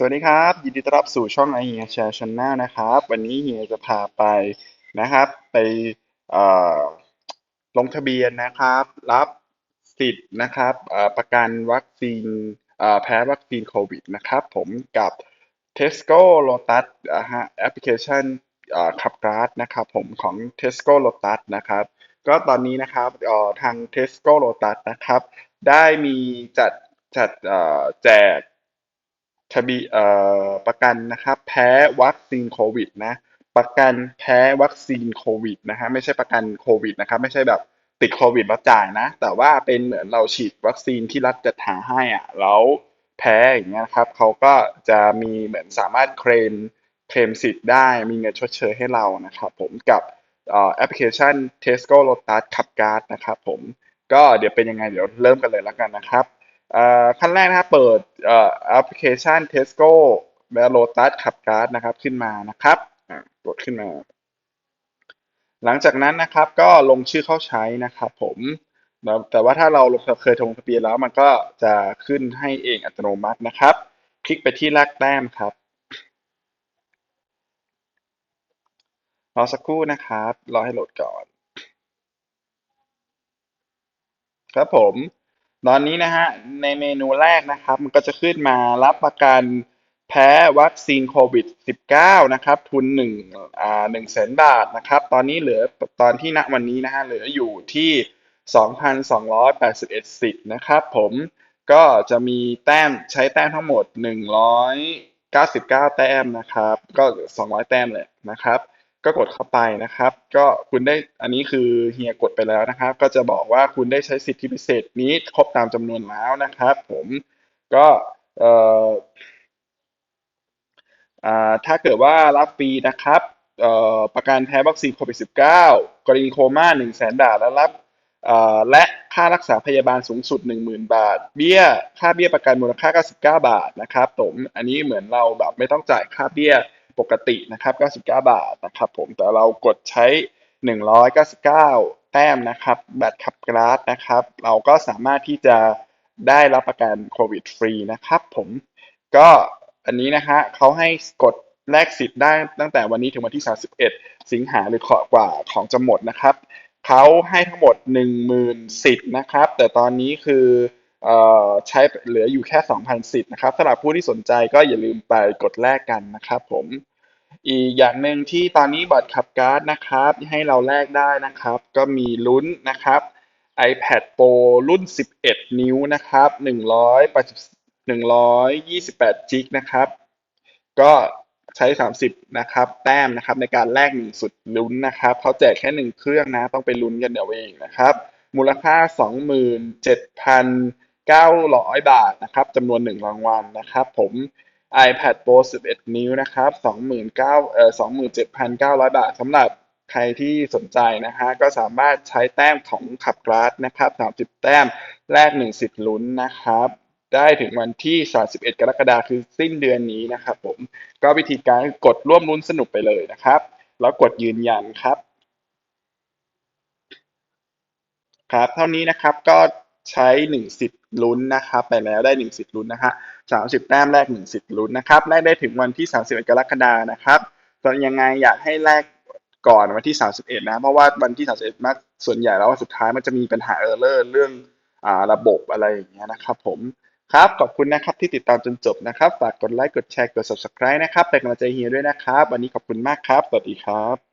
สวัสดีครับ ยินดีต้อนรับสู่ช่องไอเฮียแชร์ชแนลนะครับ วันนี้เฮียจะพาไปนะครับ ไปลงทะเบียนนะครับ รับสิทธิ์นะครับประกันวัคซีนแพ้วัคซีนโควิดนะครับ ผมกับ Tesco Lotus ฮะแอปพลิเคชันขับการ์ดนะครับ ผมของ Tesco Lotus นะครับ ก็ตอนนี้นะครับทาง Tesco Lotus นะครับ ได้มีจัดจัดแจก ทะเบีเอ่อประกันนะครับแพ้วัคซีนโควิดนะประกันแพ้วัคซีนโควิดนะฮะไม่ใช่ประกันโควิดนะครับไม่ใช่แบบติดโควิดแล้วจ่ายนะ แต่ว่าเป็นเหมือนเราฉีดวัคซีนที่รัฐจัดหาให้อะแล้วแพ้อย่างเงี้ยนะครับเขาก็จะมีเหมือนสามารถเคลมเคลมสิทธิ์ได้มีเงินชดเชยให้เรานะครับผมกับแอปพลิเคชัน Tesco Lotus ขับการ์ดนะครับผมก็เดี๋ยวเป็นยังไงเดี๋ยวเริ่มกันเลยแล้วกันนะครับ ขั้นแรกนะครับเปิดแอปพลิเคชัน Tesco และ Lotus ขับการ์ดนะครับขึ้นมานะครับกดขึ้นมา หลังจากนั้นนะครับก็ลงชื่อเข้าใช้นะครับผมแต่ว่าถ้าเราเคยลงทะเบียนแล้วมันก็จะขึ้นให้เองอัตโนมัตินะครับ คลิกไปที่แลกแต้มครับรอสักครู่นะครับ รอให้โหลดก่อน ครับผม ตอนนี้นะฮะในเมนูแรกนะครับ มันก็จะขึ้นมารับประกันแพ้วัคซีนโควิด -19 นะครับ ทุนหนึ่งอ่าหนึ่งแสนบาทนะครับ ตอนนี้เหลือตอนที่ณวันนี้นะฮะเหลืออยู่ที่ 2,281สิทธิ์นะครับ ผมก็จะมีแต้มใช้แต้มทั้งหมด 199 แต้มนะครับ ก็ 200 แต้มเลยนะครับ ก็กดเข้าไปนะครับ ก็คุณได้อันนี้คือเฮียกดไปแล้วนะครับ ก็จะบอกว่าคุณได้ใช้สิทธิพิเศษนี้ครบตามจำนวนแล้วนะครับ ผมก็เอ่ออ่าถ้าเกิดว่ารับฟรีนะครับเอ่อประกันแพ้วัคซีนโควิด -19 กรณีโคม่า1 0 0 0 0แสนบาทแล้วรับเอ่อและค่ารักษาพยาบาลสูงสุด 10,000 บาท เบี้ยค่าเบี้ยประกันมูลค่า 99 บาทนะครับผมอันนี้เหมือนเราแบบไม่ต้องจ่ายค่าเบี้ย ปกตินะครับ 99 บาทนะครับผมแต่เรากดใช้ 199 แต้มนะครับ บัตรขับกราฟนะครับ เราก็สามารถที่จะได้รับประกันโควิดฟรีนะครับผมก็อันนี้นะฮะเขาให้กดแลกสิทธิ์ได้ตั้งแต่วันนี้ถึงวันที่ 31 สิงหาหรือขอกว่าของจะหมดนะครับเขาให้ทั้งหมด 10,000สิทธิ์นะครับ แต่ตอนนี้คือใช้เหลืออยู่แค่ 2,000 สิทธิ์นะครับสำหรับผู้ที่สนใจก็อย่าลืมไปกดแลกกันนะครับผม อีกอย่างหนึ่งที่ตอนนี้บัตรขับการ์ดนะครับ ให้เราแลกได้นะครับ ก็มีลุ้นนะครับ iPad Pro รุ่น 11 นิ้วนะครับ100 128จิกนะครับ ก็ใช้ 30 นะครับ แต้มนะครับในการแลกหนึ่งสุดลุ้นนะครับเขาแจกแค่หนึ่งเครื่องนะ ต้องไปลุ้นกันเดี๋ยวเองนะครับ มูลค่า 27,900 บาทนะครับจำนวนหนึ่งรางวัลนะครับ ผม iPad Pro 11 นิ้วนะครับ29,000เอ่อ27,900 บาทสำหรับใครที่สนใจนะฮะก็สามารถใช้แต้มของขับกราสนะครับ30 แต้มแลก1สิทธิ์ลุ้นนะครับ ได้ถึงวันที่ 31 กรกฎาคมคือสิ้นเดือนนี้นะครับผมก็วิธีการกดร่วมลุ้นสนุกไปเลยนะครับ แล้วกดยืนยันครับ ครับ เท่านี้นะครับก็ ใช้หนึ่งสิทธิ์ลุ้นนะครับไปแล้วได้หนึ่งสิทธิ์ลุ้นนะฮะสามสิบแต้มแรกหนึ่งสิทธิ์ลุ้นนะครับแลกได้ถึงวันที่สามสิบเอ็ดกรกฎานะครับส่วนยังไงอยากให้แลกก่อนวันที่สามสิบเอ็ดนะเพราะว่าวันที่สามสิบเอ็ดมักส่วนใหญ่แล้วสุดท้ายมันจะมีปัญหาเออร์เลอร์เรื่องอ่าระบบอะไรอย่างเงี้ยนะครับผมครับขอบคุณนะครับที่ติดตามจนจบนะครับฝากกดไลค์กดแชร์กด subscribe นะครับเป็นกำลังใจเฮียด้วยนะครับ วันนี้ขอบคุณมากครับ สวัสดีครับ